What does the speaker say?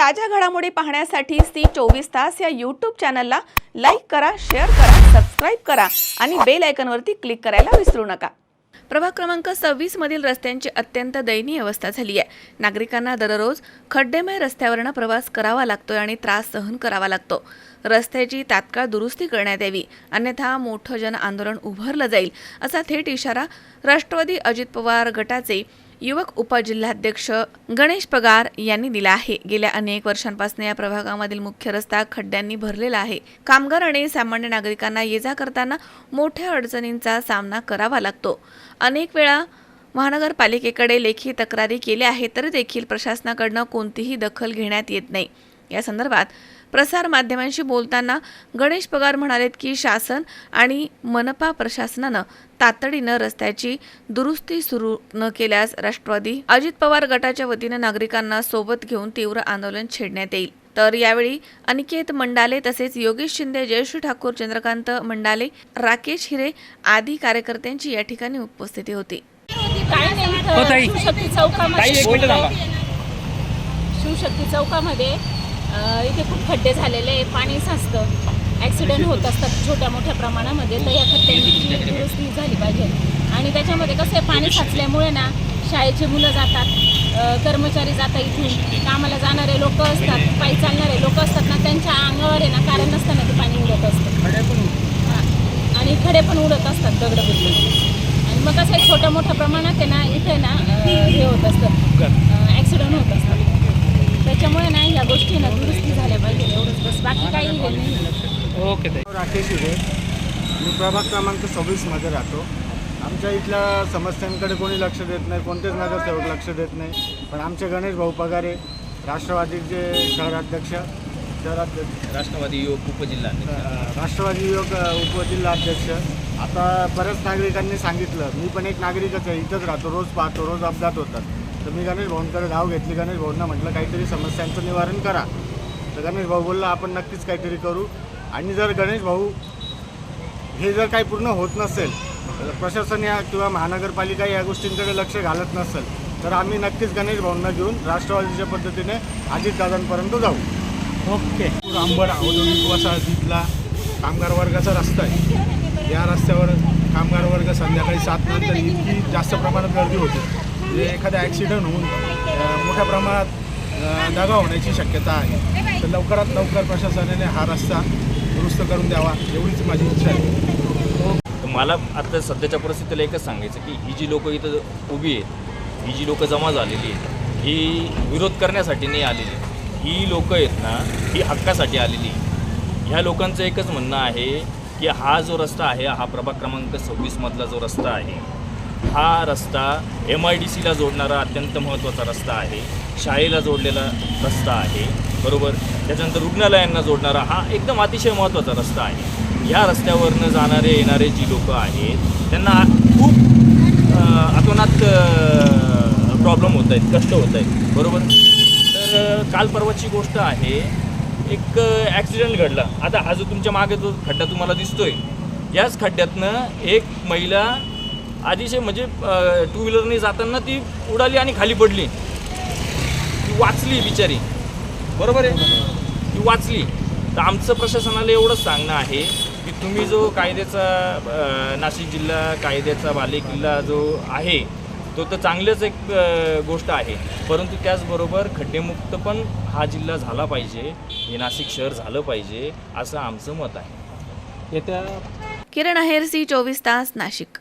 ताज्या घडामोडी पाहण्यासाठी सी चोवीस तास या यूट्यूब चॅनलला लाईक करा शेअर करा सबस्क्राईब करा आणि बेल आयकनवरती क्लिक करायला विसरू नका. प्रभाग क्रमांक सव्वीस मधील रस्त्यांची अत्यंत दयनीय अवस्था झाली आहे. नागरिकांना दररोज खड्डेमय रस्त्यावरनं प्रवास करावा लागतोय आणि त्रास सहन करावा लागतो. रस्त्याची तात्काळ दुरुस्ती करण्यात यावी अन्यथा मोठं जन आंदोलन उभारलं जाईल असा थेट इशारा राष्ट्रवादी अजित पवार गटाचे युवक उपजिल्हाध्यक्ष गणेश पगार यांनी दिला आहे. गेल्या अनेक वर्षांपासून या प्रभागामधील मुख्य रस्ता खड्ड्यांनी भरलेला आहे. कामगार आणि सामान्य नागरिकांना ये जा करताना मोठ्या अडचणींचा सामना करावा लागतो. अनेक वेळा महानगरपालिकेकडे लेखी तक्रारी केल्या आहेत तरी देखील प्रशासनाकडनं कोणतीही दखल घेण्यात येत नाही. या संदर्भात प्रसार माध्यमांशी बोलताना गणेश पगार म्हणालेत की शासन आणि मनपा प्रशासनानं तातडीनं रस्त्याची दुरुस्ती सुरू न केल्यास राष्ट्रवादी अजित पवार गटाच्या वतीनं नागरिकांना सोबत घेऊन तीव्र आंदोलन छेडण्यात येईल. तर यावेळी अनिकेत मंडाले तसेच योगेश शिंदे जयश्री ठाकूर चंद्रकांत मंडाले राकेश हिरे आदी कार्यकर्त्यांची या ठिकाणी उपस्थिती होती. हो, शिवशक्ती चौकामध्ये इथे खूप खड्डे झालेले आहे पाणी साचतं. ॲक्सिडेंट होत असतात छोट्या मोठ्या प्रमाणामध्ये तर या खड्ड्यांची दुरुस्ती झाली पाहिजे. आणि त्याच्यामध्ये कसं आहे पाणी साचल्यामुळे ना शाळेची मुलं जातात कर्मचारी जातात इथून. कामाला जाणारे लोक असतात पायी चालणारे लोक असतात ना त्यांच्या अंगावर आहे ना कारण नसताना ते पाणी उडत असतं. हां. आणि खडे पण उडत असतात दगड आणि मग कसं आहे छोट्या मोठ्या प्रमाणात आहे ना इथे ना हे होत असतं. ॲक्सिडेंट होत असतात त्याच्यामुळे ना या गोष्टी ना दुरुस्ती झाल्या पाहिजे एवढंच. बस बाकी काही हे नाही ओके ताई. राकेश हिरे मी प्रभाग क्रमांक सव्वीसमध्ये राहतो. आमच्या इथल्या समस्यांकडे कोणी लक्ष देत नाही कोणतेच नगरसेवक लक्ष देत नाही. पण आमचे गणेश भाऊ पगारे राष्ट्रवादीचे शहराध्यक्ष शहराध्यक्ष. राष्ट्रवादी युवक उपजिल्हा अ, राष्ट्रवादी युवक अ, उपजिल्हाध्यक्ष. आता बऱ्याच नागरिकांनी सांगितलं. मी पण एक नागरिकच आहे इथंच राहतो. रोज पाहतो रोज अपघात होतात. तर मी गणेश भाऊंकडे धाव घेतली गणेश भाऊंना म्हटलं काहीतरी समस्यांचं निवारण करा. तर गणेश भाऊ बोलला आपण नक्कीच काहीतरी करू. आणि जर गणेश भाऊ हे जर काही पूर्ण होत नसेल तर प्रशासन या किंवा महानगरपालिका या गोष्टींकडे लक्ष घालत नसेल तर आम्ही नक्कीच गणेश भाऊंना घेऊन राष्ट्रवादीच्या पद्धतीने अजितदादांपर्यंत जाऊ. ओके. नागपूर अंबड औद्योगिक वसाहतीतला कामगार वर्गाचा रस्ता आहे या रस्त्यावर कामगार वर्ग संध्याकाळी सात नंतर इतकी जास्त प्रमाणात गर्दी होते. म्हणजे एखादा ॲक्सिडेंट होऊन मोठ्या प्रमाणात दगा होण्याची शक्यता आहे. तर लवकरात लवकर प्रशासनाने हा रस्ता दुरुस्त करून द्यावा एवढीच माझी इच्छा आहे. मला आता सध्याच्या परिस्थितीला एकच सांगायचं की ही जी लोक इथं उभी आहेत ही जी लोकं जमा झालेली आहेत ही विरोध करण्यासाठी नाही आलेली ही लोकं आहेत ना ही हक्कासाठी आलेली ह्या लोकांचं एकच म्हणणं आहे की हा जो रस्ता आहे हा प्रभाग क्रमांक सव्वीसमधला जो रस्ता आहे हा रस्ता एम आय डी सीला जोडणारा अत्यंत महत्त्वाचा रस्ता आहे. शाळेला जोडलेला रस्ता आहे. बरोबर? त्याच्यानंतर रुग्णालयांना जोडणारा हा एकदम अतिशय महत्त्वाचा रस्ता आहे. ह्या रस्त्यावरनं जाणारे येणारे जी लोक आहेत त्यांना खूप अतोनात प्रॉब्लेम होत आहेत कष्ट होत आहेत. बरोबर? तर काल परवाची गोष्ट आहे. एक ॲक्सिडेंट घडला. आता हा जो तुमच्या मागे जो खड्डा तुम्हाला दिसतोय याच खड्ड्यातनं एक महिला अतिशय म्हणजे टू व्हीलरने जाताना ती उडाली आणि खाली पडली. ती वाचली बिचारी. बरोबर आहे? ती वाचली. तर आमचं प्रशासनाला एवढंच सांगणं आहे की तुम्ही जो कायद्याचा नाशिक जिल्हा कायद्याचा बालेकिल्ला जो आहे तो तर चांगलंच एक गोष्ट आहे. परंतु त्याचबरोबर खड्डेमुक्त पण हा जिल्हा झाला पाहिजे हे नाशिक शहर झालं पाहिजे असं आमचं मत आहे. येत्या किरण आहेर सी चोवीस तास नाशिक.